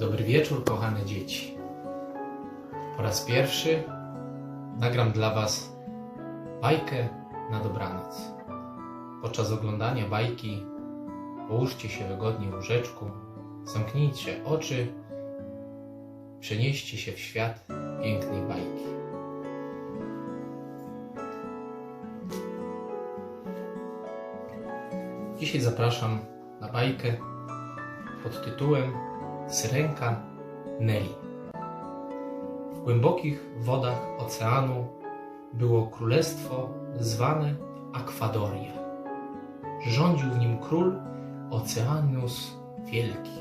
Dobry wieczór, kochane dzieci. Po raz pierwszy nagram dla Was bajkę na dobranoc. Podczas oglądania bajki połóżcie się wygodnie w łóżeczku, zamknijcie oczy, przenieście się w świat pięknej bajki. Dzisiaj zapraszam na bajkę pod tytułem Syrenka Nelly. W głębokich wodach oceanu było królestwo zwane Akwadoria. Rządził w nim król Oceanus Wielki.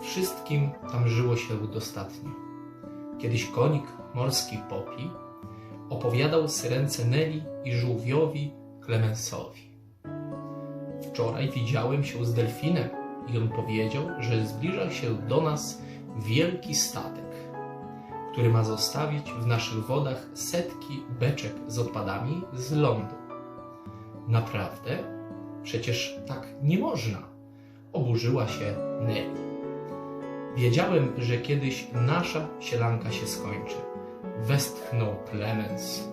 Wszystkim tam żyło się dostatnio. Kiedyś konik morski Popi opowiadał syrence Nelly i żółwiowi Klemensowi. Wczoraj widziałem się z delfinem i on powiedział, że zbliża się do nas wielki statek, który ma zostawić w naszych wodach setki beczek z odpadami z lądu. Naprawdę? Przecież tak nie można, oburzyła się Nelly. Wiedziałem, że kiedyś nasza sielanka się skończy. Westchnął Clemens.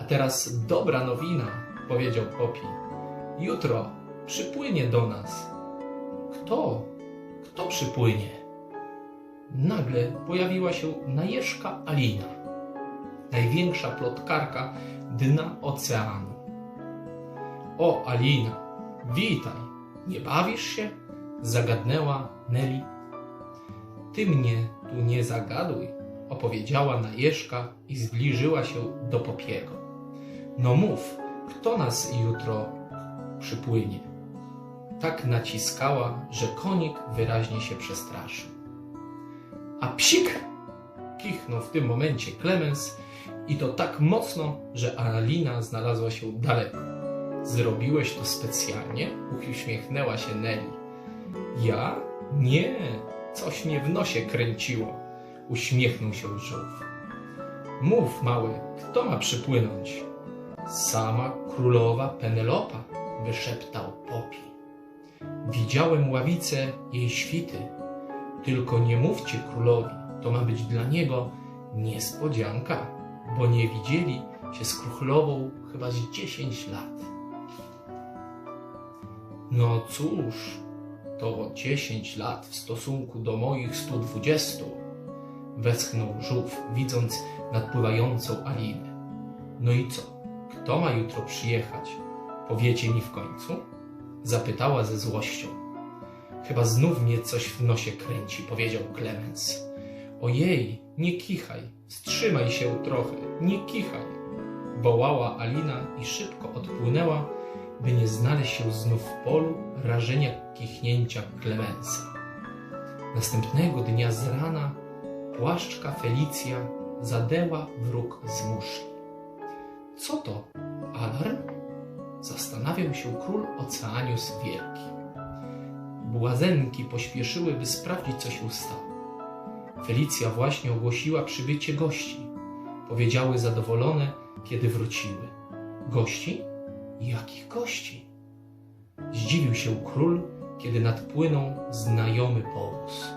A teraz dobra nowina, powiedział Popi. Jutro przypłynie do nas. Kto? Kto przypłynie? Nagle pojawiła się Najeżka Alina, największa plotkarka dna oceanu. O, Alina, witaj, nie bawisz się? Zagadnęła Nelly. Ty mnie tu nie zagaduj, opowiedziała Najeżka i zbliżyła się do Popiego. No mów, kto nas jutro przypłynie? Tak naciskała, że konik wyraźnie się przestraszył. A psik! Kichnął w tym momencie Klemens i to tak mocno, że Alina znalazła się daleko. Zrobiłeś to specjalnie? Uśmiechnęła się Nelly. Ja? Nie, coś mnie w nosie kręciło. Uśmiechnął się żółw. Mów, mały, kto ma przypłynąć? Sama królowa Penelopa, wyszeptał Popi. Widziałem ławicę jej świty. Tylko nie mówcie królowi, to ma być dla niego niespodzianka, bo nie widzieli się z królową chyba z dziesięć lat. No cóż, to dziesięć lat w stosunku do moich stu dwudziestu, westchnął żółw, widząc nadpływającą Alinę. No i co? Kto ma jutro przyjechać? Powiecie mi w końcu? Zapytała ze złością. Chyba znów mnie coś w nosie kręci, powiedział Clemens. Ojej, nie kichaj, wstrzymaj się trochę, nie kichaj, wołała Alina i szybko odpłynęła, by nie znaleźć się znów w polu rażenia kichnięcia Clemensa. Następnego dnia z rana płaszczka Felicja zadeła wróg z muszli. Co to? Alarm? Zastanawiał się król Oceanius Wielki. Błazenki pośpieszyły, by sprawdzić, co się stało. Felicja właśnie ogłosiła przybycie gości. Powiedziały zadowolone, kiedy wróciły. Gości? Jakich gości? Zdziwił się król, kiedy nadpłynął znajomy powóz.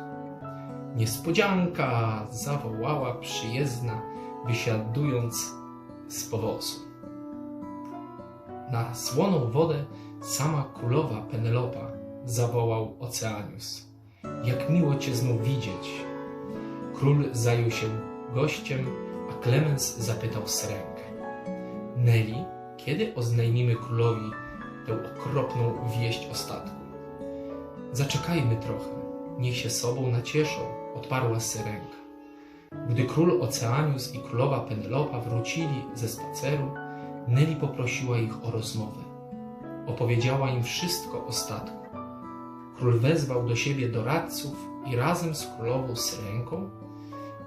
Niespodzianka! zawołała przyjezdna, wysiadując z powozu. Na słoną wodę sama królowa Penelopa zawołał Oceanius. Jak miło cię znów widzieć. Król zajął się gościem, a Klemens zapytał Syrenkę. Nelly, kiedy oznajmimy królowi tę okropną wieść o statku? Zaczekajmy trochę, niech się sobą nacieszą, odparła Syrenka. Gdy król Oceanius i królowa Penelopa wrócili ze spaceru, Nelly poprosiła ich o rozmowę. Opowiedziała im wszystko o statku. Król wezwał do siebie doradców i razem z królową Syrenką,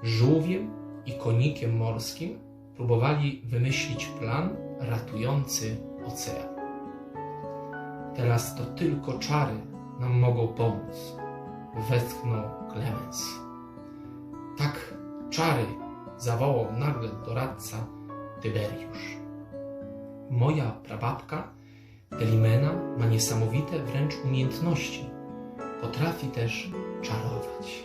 żółwiem i konikiem morskim próbowali wymyślić plan ratujący ocean. Teraz to tylko czary nam mogą pomóc, westchnął Clemens. Tak, czary, zawołał nagle doradca Tyberiusz. Moja prababka Delimena ma niesamowite wręcz umiejętności. potrafi też czarować.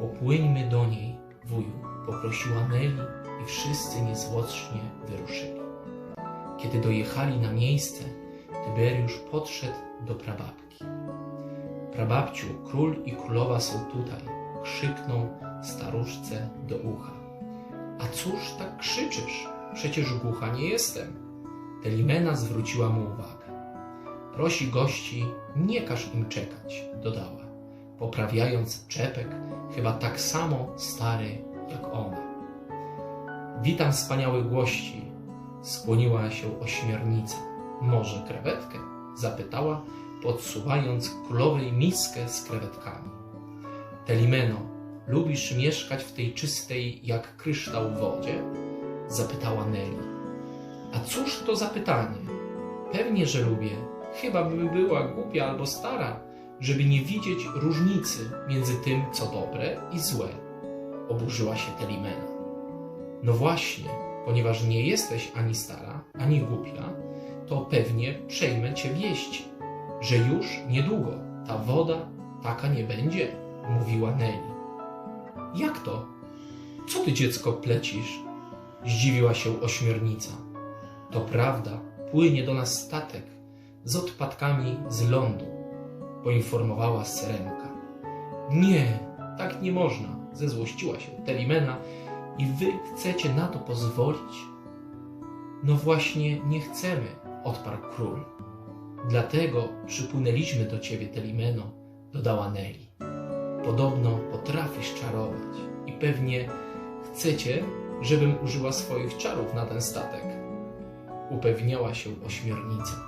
Popłyńmy do niej, wuju, poprosiła Neli i wszyscy niezwłocznie wyruszyli. Kiedy dojechali na miejsce, Tyberiusz podszedł do prababki. Prababciu, król i królowa są tutaj, krzyknął staruszce do ucha. A cóż tak krzyczysz? Przecież głucha nie jestem. Telimena zwróciła mu uwagę. Prosi gości, nie każ im czekać, dodała, poprawiając czepek, chyba tak samo stary jak ona. Witam wspaniałych gości, skłoniła się ośmiornica. Może krewetkę? zapytała, podsuwając królowej miskę z krewetkami. Telimeno, lubisz mieszkać w tej czystej jak kryształ wodzie? Zapytała Nelly. A cóż to za pytanie? Pewnie, że lubię. Chyba bym była głupia albo stara, żeby nie widzieć różnicy między tym, co dobre i złe. Oburzyła się Telimena. No właśnie, ponieważ nie jesteś ani stara, ani głupia, to pewnie przejmę cię wieści, że już niedługo ta woda taka nie będzie, mówiła Nelly. Jak to? Co ty dziecko plecisz? Zdziwiła się ośmiornica. To prawda, płynie do nas statek z odpadkami z lądu, poinformowała Serenka. Nie, tak nie można, zezłościła się Telimena i wy chcecie na to pozwolić? No właśnie nie chcemy, odparł król. Dlatego przypłynęliśmy do ciebie, Telimeno, dodała Nelly. Podobno potrafisz czarować i pewnie chcecie, żebym użyła swoich czarów na ten statek. Upewniała się ośmiornica.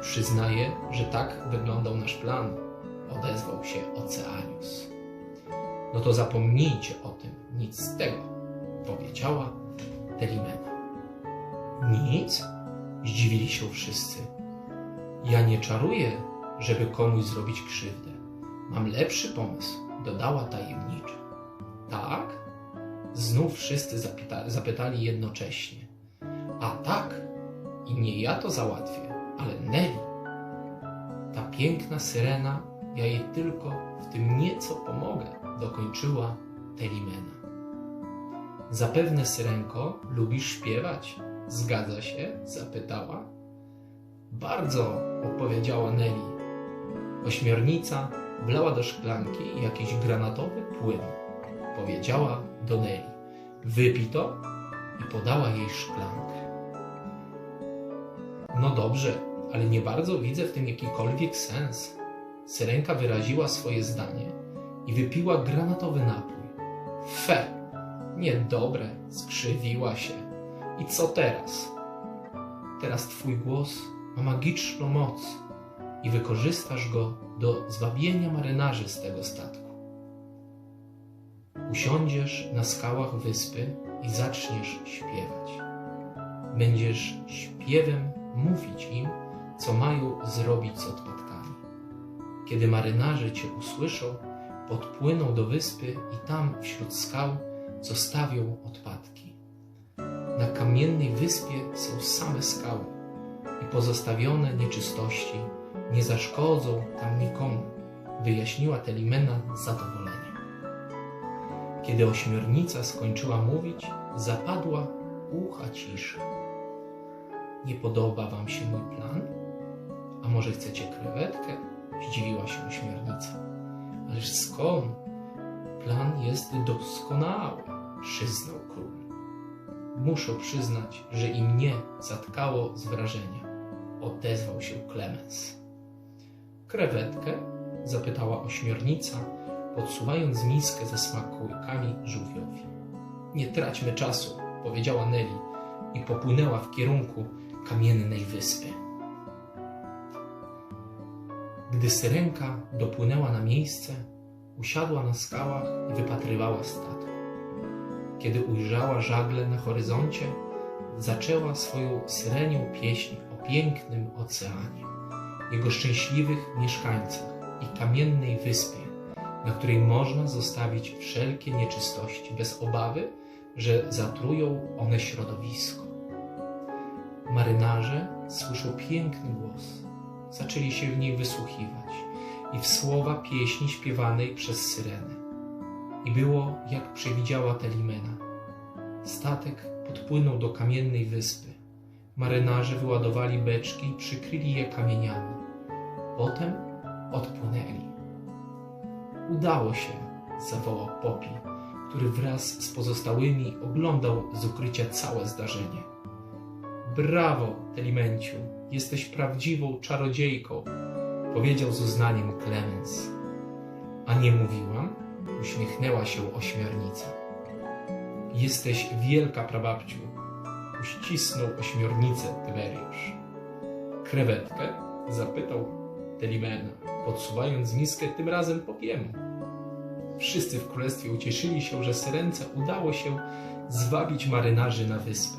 Przyznaję, że tak wyglądał nasz plan, odezwał się Oceanius. No to zapomnijcie o tym, nic z tego, powiedziała Telimena. Nic? Zdziwili się wszyscy. Ja nie czaruję, żeby komuś zrobić krzywdę. Mam lepszy pomysł, dodała tajemniczo. Tak? Znów wszyscy zapyta zapytali jednocześnie. A tak, i nie ja to załatwię, ale Nelly. Ta piękna syrena, ja jej tylko w tym nieco pomogę, dokończyła Telimena. Zapewne, syrenko, lubisz śpiewać? Zgadza się? zapytała. Bardzo, odpowiedziała Nelly. Ośmiornica wlała do szklanki jakiś granatowy płyn. Powiedziała do Nelly. Wypij to i podała jej szklankę. No dobrze, ale nie bardzo widzę w tym jakikolwiek sens. Syrenka wyraziła swoje zdanie i wypiła granatowy napój. Fe! Niedobre, skrzywiła się. I co teraz? Teraz twój głos ma magiczną moc i wykorzystasz go do zwabienia marynarzy z tego statku. Usiądziesz na skałach wyspy i zaczniesz śpiewać. Będziesz śpiewem mówić im, co mają zrobić z odpadkami. Kiedy marynarze cię usłyszą, podpłyną do wyspy i tam wśród skał zostawią odpadki. Na kamiennej wyspie są same skały i pozostawione nieczystości nie zaszkodzą tam nikomu, wyjaśniła Telimena z zadowoleniem. Kiedy ośmiornica skończyła mówić, zapadła ucha cisza. Nie podoba wam się mój plan? A może chcecie krewetkę? Zdziwiła się ośmiornica. Ależ skąd? Plan jest doskonały, przyznał król. Muszę przyznać, że i mnie zatkało z wrażenia. Odezwał się Klemens. Krewetkę? zapytała ośmiornica, podsuwając miskę ze smakowykami żółwiowi. Nie traćmy czasu, powiedziała Nelly i popłynęła w kierunku kamiennej wyspy. Gdy syrenka dopłynęła na miejsce, usiadła na skałach i wypatrywała statku. Kiedy ujrzała żagle na horyzoncie, zaczęła swoją syrenią pieśń o pięknym oceanie, jego szczęśliwych mieszkańcach i kamiennej wyspie, na której można zostawić wszelkie nieczystości bez obawy, że zatrują one środowisko. Marynarze słyszą piękny głos. Zaczęli się w niej wysłuchiwać i w słowa pieśni śpiewanej przez syrenę. I było, jak przewidziała Telimena. Statek podpłynął do kamiennej wyspy. Marynarze wyładowali beczki i przykryli je kamieniami. Potem odpłynęli. Udało się, zawołał Popi, który wraz z pozostałymi oglądał z ukrycia całe zdarzenie. Brawo, Telimenciu, jesteś prawdziwą czarodziejką, powiedział z uznaniem Klemens. A nie mówiłam? Uśmiechnęła się ośmiornica. Jesteś wielka prababciu, uścisnął ośmiornicę Tyberiusz. Krewetkę? zapytał Telimena, podsuwając miskę tym razem Popiemu. Wszyscy w królestwie ucieszyli się, że Syrence udało się zwabić marynarzy na wyspę.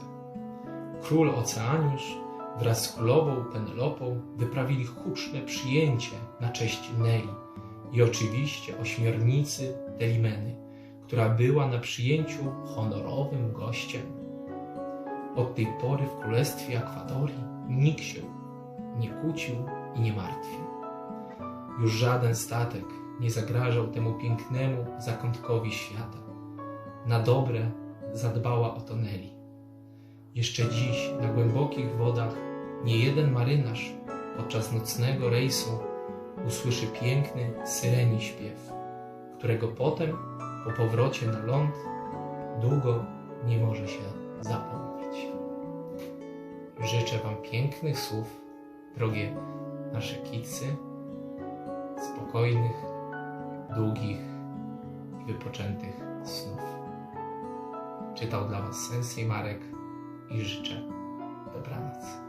Król Oceaniusz wraz z królową Penelopą wyprawili huczne przyjęcie na cześć Neli i oczywiście ośmiornicy Telimeny, która była na przyjęciu honorowym gościem. Od tej pory w królestwie Akwadorii nikt się nie kłócił i nie martwił. Już żaden statek nie zagrażał temu pięknemu zakątkowi świata. Na dobre zadbała o to Neli. Jeszcze dziś na głębokich wodach nie jeden marynarz podczas nocnego rejsu usłyszy piękny syreni śpiew, którego potem po powrocie na ląd długo nie może się zapomnieć. Życzę Wam pięknych słów, drogie nasze kicy, spokojnych, długich i wypoczętych snów. Czytał dla Was Sensei Marek i życzę dobranoc.